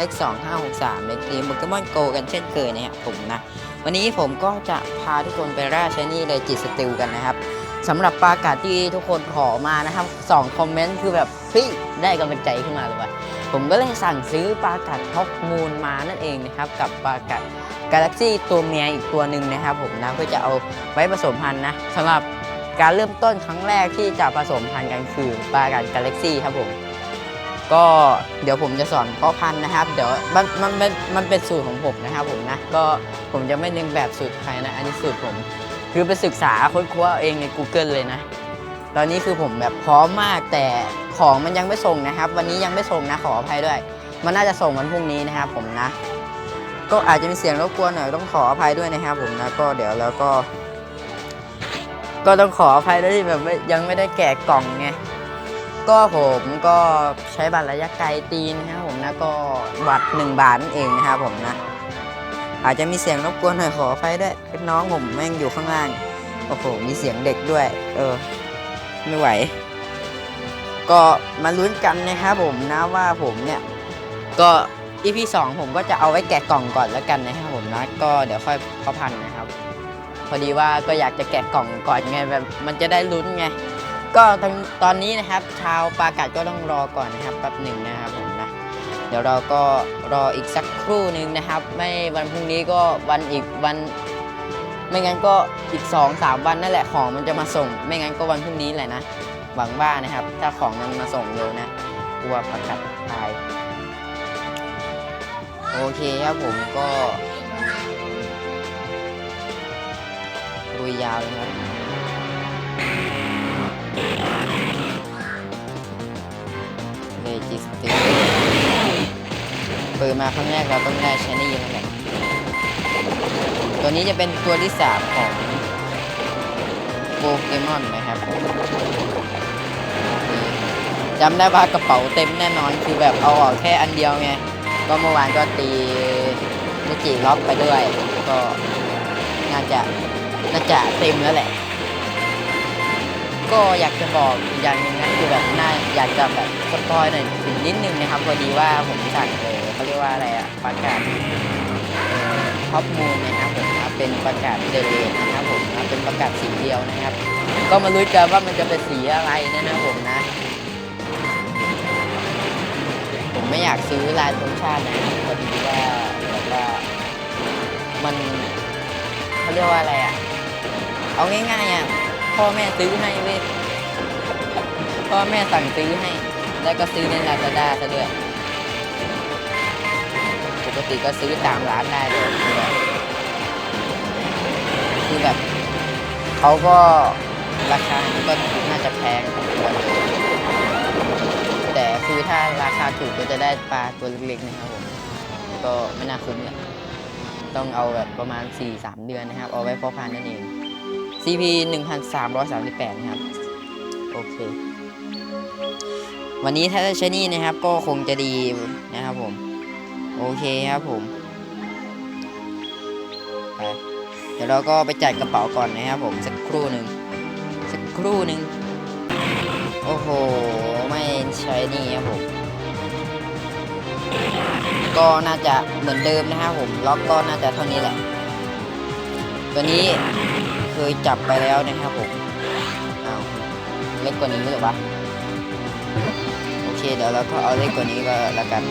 ล็ก2563ในเกมโปเกมอนโกกันเช่นเคยนะครับผมนะ วันนี้ผมก็จะพาทุกคนไปล่าชนี่เลยจิตสติลกันนะครับสำหรับปากาศที่ทุกคนขอมานะครับสองคอมเมนต์คือแบบเฮ้ยได้กำลังใจขึ้นมาเลยว่ะผมก็เลยสั่งซื้อปากาศท็อปมูลมานั่นเองนะครับกับปากาศกาแล็กซี่ตัวเมียอีกตัวหนึ่งนะครับผมนะเพื่อจะเอาไว้ผสมพันธุ์นะสำหรับการเริ่มต้นครั้งแรกที่จะผสมพันธุ์กันคือปลากาศกาแล็กซี่ครับผม ก็เดี๋ยวผมจะสอนเพาะพันธุ์นะครับ เดี๋ยวมันมันเป็นมันเป็นสูตรของผมนะครับผมนะก็ผมจะไม่เลียนแบบสูตรใครนะ อันนี้สูตรผม คือไปศึกษาค้นคว้าเองใน Google เลยนะ ตอนนี้คือผมแบบพร้อมมากแต่ของมันยังไม่ส่งนะครับ วันนี้ยังไม่ส่งนะขออภัยด้วย มันน่าจะส่งวันพรุ่งนี้นะครับผมนะ ก็อาจจะมีเสียงรบกวนหน่อยต้องขออภัยด้วยนะครับผมนะก็เดี๋ยวแล้วก็ ก็ต้องขออภัยด้วยที่แบบยังไม่ได้แกะกล่องไง ก็ผมก็ใช้บัตรระยะไกลตีนะครับผมนะก็บัตรหนึ่งบาทนั่นเองนะครับผมนะ อาจจะมีเสียงรบกวนหน่อยขอไฟด้วยเล็กน้องผมแม่งอยู่ข้างล่างโอ้โหมีเสียงเด็กด้วย เออ ไม่ไหว ก็มาลุ้นกันนะครับผมนะว่าผมเนี่ย ก็ EP 2ผมก็จะเอาไว้แกะกล่องก่อนแล้วกันนะครับผมนะ ก็เดี๋ยวค่อยพาะพันนะครับ พอดีว่าก็อยากจะแกะกล่องก่อนไงแบบมันจะได้ลุ้นไง ก็ตอนตอนนี้นะครับ ชาวปากัดก็ต้องรอก่อนนะครับแป๊บหนึ่งนะครับผมนะเดี๋ยวเราก็รออีกสักครู่หนึ่งนะครับ ไม่วันพรุ่งนี้ก็วันอีกวัน ไม่งั้นก็อีก2อสามวันนั่นแหละของมันจะมาส่ง ไม่งั้นก็วันพรุ่งนี้แหละนะหวังว่านะครับ ถ้าของมันมาส่งเร็วนะกลัวประกัดตายโอเคครับผมก็ลุยยาวเลยครับ เลจิสติกปิดมาครั้งแรกเราต้องได้ชนี่นั่นแหละตัวนี้จะเป็นตัวที่3ของโปเกมอนนะครับจำได้ว่ากระเป๋าเต็มแน่นอนคือแบบเอาออกแค่อันเดียวไง ก็เมื่อวานก็ตีนิจิล็อกไปด้วย ก็น่าจะน่าจะเต็มแล้วแหละ ก็อยากจะบอกอีกอย่างหนึ่งนะคือแบบน่าอยากจะแบบสปอยหน่อยถึงนิดนึงนะครับพอดีว่าผมสั่งเออเขาเรียกว่าอะไรอะประกาศท็อปมูนนะครับผมนะเป็นประกาศเดเลนนะครับผมนะเป็นประกาศสีเดียวนะครับ ก็มาลุ้นกันว่ามันจะเป็นสีอะไรนะครับผมนะ ผมไม่อยากซื้อลายธงชาตินะพอดีว่าแบบว่ามันเขาเรียกว่าอะไรอะเอาง่ายๆอะ พ่อแม่ซื้อให้เว้ยพ่อแม่สั่งซื้อให้ แล้วก็ซื้อในลาซาด้าซะด้วยปกติก็ซื้อตามร้านได้เลยคือแบบเขาก็ราคาก็น่าจะแพงพอควรเลยแต่คือถ้าราคาถูกก็จะได้ปลาตัวเล็กๆนะครับผมก็ไม่น่าคุ้มเลยต้องเอาแบบประมาณ 4-3 เดือนนะครับ เอาไว้เพาะพันธุ์นั่นเอง CP 1338นะครับ โอเค วันนี้ถ้าได้ใช้นี่นะครับ ก็คงจะดีนะครับผม โอเคครับผมไปเดี๋ยวเราก็ไปจัดกระเป๋าก่อนนะครับผม สักครู่หนึ่งสักครู่หนึ่งโอ้โห ไม่ใช้นี่ครับผม ก็น่าจะเหมือนเดิมนะครับผม ล็อกก็น่าจะเท่านี้แหละ ตัวนี้ เคยจับไปแล้วนะครับผมอ้าวเล็กกว่านี้หรือเปล่าโอเคเดี๋ยวเราก็เอาเล็กกว่านี้ก็แล้วกัน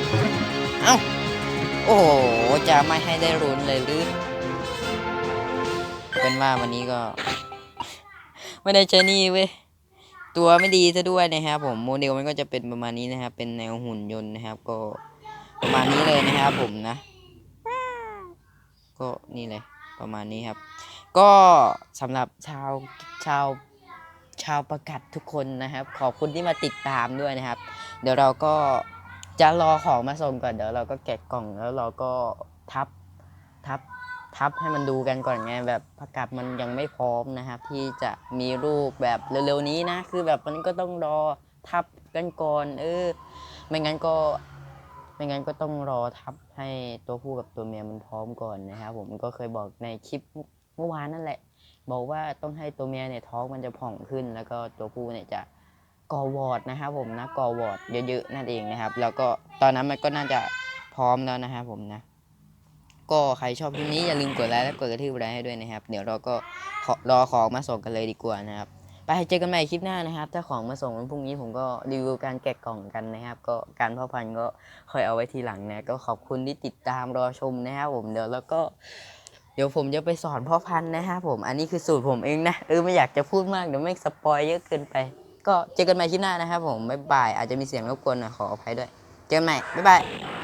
เอ้า โอ้โห จะไม่ให้ได้รุนเลยหรือเป็นว่าวันนี้ก็ ไม่ได้ใช้นี่เว้ยตัวไม่ดีซะด้วยนะครับผมโมเดลมันก็จะเป็นประมาณนี้นะครับ เป็นแนวหุ่นยนต์นะครับ ก็ประมาณนี้เลยนะครับผมนะ ก็นี่เลยประมาณนี้ครับ ก็สำหรับชาวชาวชาวประกัดทุกคนนะครับ ขอบคุณที่มาติดตามด้วยนะครับ เดี๋ยวเราก็จะรอของมาส่งก่อนเดี๋ยวเราก็แกะกล่องแล้วเราก็ทับทับทับให้มันดูกันก่อนไงแบบประกาศมันยังไม่พร้อมนะครับ ที่จะมีรูปแบบเร็วๆนี้นะ คือแบบมันก็ต้องรอทับกันก่อนเออไม่งั้นก็ไม่งั้นก็ต้องรอทับให้ตัวผู้กับตัวเมียมันพร้อมก่อนนะครับ ผมก็เคยบอกในคลิป เมื่อวานนั่นแหละ บอกว่าต้องให้ตัวเมียเนี่ยท้องมันจะผ่องขึ้น แล้วก็ตัวผู้เนี่ยจะกอวอดนะครับผมนะกอวอดเยอะๆนั่นเองนะครับ แล้วก็ตอนนั้นมันก็น่าจะพร้อมแล้วนะครับผมนะ ก็ใครชอบคลิปนี้อย่าลืมกดไลค์และกดกระทืบไลค์ให้ด้วยนะครับ เดี๋ยวเราก็ขอรอของมาส่งกันเลยดีกว่านะครับ ไปเจอกันใหม่คลิปหน้านะครับ ถ้าของมาส่งวันพรุ่งนี้ผมก็รีวิวการแกะกล่องกันนะครับ ก็การพ่อพันธุ์ก็ค่อยเอาไว้ทีหลังนะ ก็ขอบคุณที่ติดตามรอชมนะครับผมเดี๋ยวแล้วก็ เดี๋ยวผมจะไปสอนพ่อพันธุ์นะครับผม อันนี้คือสูตรผมเองนะ เออไม่อยากจะพูดมากเดี๋ยวไม่สปอยเยอะเกินไป ก็เจอกันใหม่ที่หน้านะครับผม บ๊ายบาย อาจจะมีเสียงรบกวนหน่อยขออภัยด้วย เจอกันใหม่ บ๊ายบาย